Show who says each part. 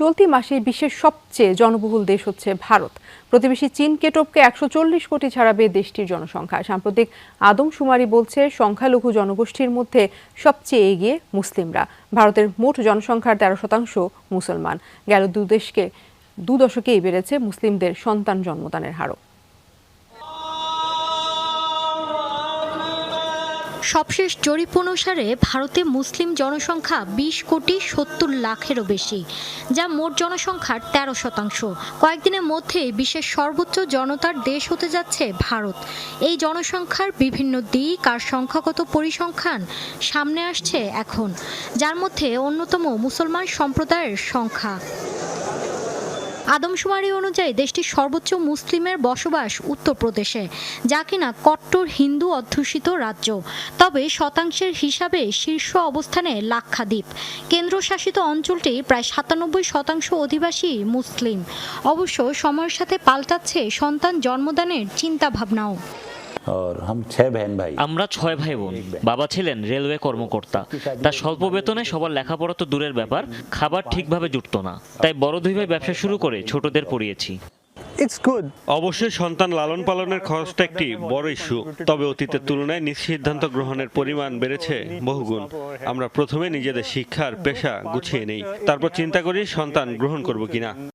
Speaker 1: চলতি মাসে বিশ্বের সবচেয়ে জনবহুল দেশ হচ্ছে ভারত। প্রতিবেশী চীনকে টপকে একশো চল্লিশ কোটি ছাড়াবে দেশটির জনসংখ্যা। সাম্প্রতিক আদমশুমারি বলছে, সংখ্যালঘু জনগোষ্ঠীর মধ্যে সবচেয়ে এগিয়ে মুসলিমরা। ভারতের মোট জনসংখ্যার তেরো শতাংশ মুসলমান। গেল দু দেশকে, দু দশকেই বেড়েছে মুসলিমদের সন্তান জন্মদানের হারও।
Speaker 2: সবশেষ জরিপ অনুসারে ভারতে মুসলিম জনসংখ্যা বিশ কোটি সত্তর লাখেরও বেশি, যা মোট জনসংখ্যার তেরো শতাংশ। কয়েকদিনের মধ্যে বিশ্বের সর্বোচ্চ জনতার দেশ হতে যাচ্ছে ভারত। এই জনসংখ্যার বিভিন্ন দিক আর সংখ্যাগত পরিসংখ্যান সামনে আসছে এখন, যার মধ্যে অন্যতম মুসলমান সম্প্রদায়ের সংখ্যা। আদমশুমারি অনুযায়ী দেশটির সর্বোচ্চ মুসলিমের বসবাস উত্তরপ্রদেশে, যা কিনা কট্টর হিন্দু অধ্যুষিত রাজ্য। তবে শতাংশের হিসাবে শীর্ষ অবস্থানে লাক্ষাদ্বীপ। কেন্দ্রশাসিত অঞ্চলটি প্রায় সাতানব্বই শতাংশ অধিবাসী মুসলিম। অবশ্য সময়ের সাথে পাল্টাচ্ছে সন্তান জন্মদানের চিন্তাভাবনাও।
Speaker 3: और हम छह बहन भाई
Speaker 4: আমরা ছয় ভাই বোন বাবা ছিলেন রেলওয়ে কর্মকর্তা তার স্বল্প বেতনে সবার লেখাপড়া তো দূরের ব্যাপার খাবার ঠিকভাবে জুটতো না তাই বড় দুই ভাই ব্যবসা শুরু করে ছোটদের পড়িয়েছি
Speaker 5: It's good.
Speaker 6: অবশ্যই সন্তান লালন পালনের খরচটা একটি বড় ইস্যু তবে অতীতের তুলনায় নিজ সিদ্ধান্ত গ্রহণের পরিমাণ বেড়েছে বহুগুণ আমরা প্রথমে নিজেদের শিক্ষার পেশা গুছিয়ে নেই তারপর চিন্তা করি সন্তান গ্রহণ করব কিনা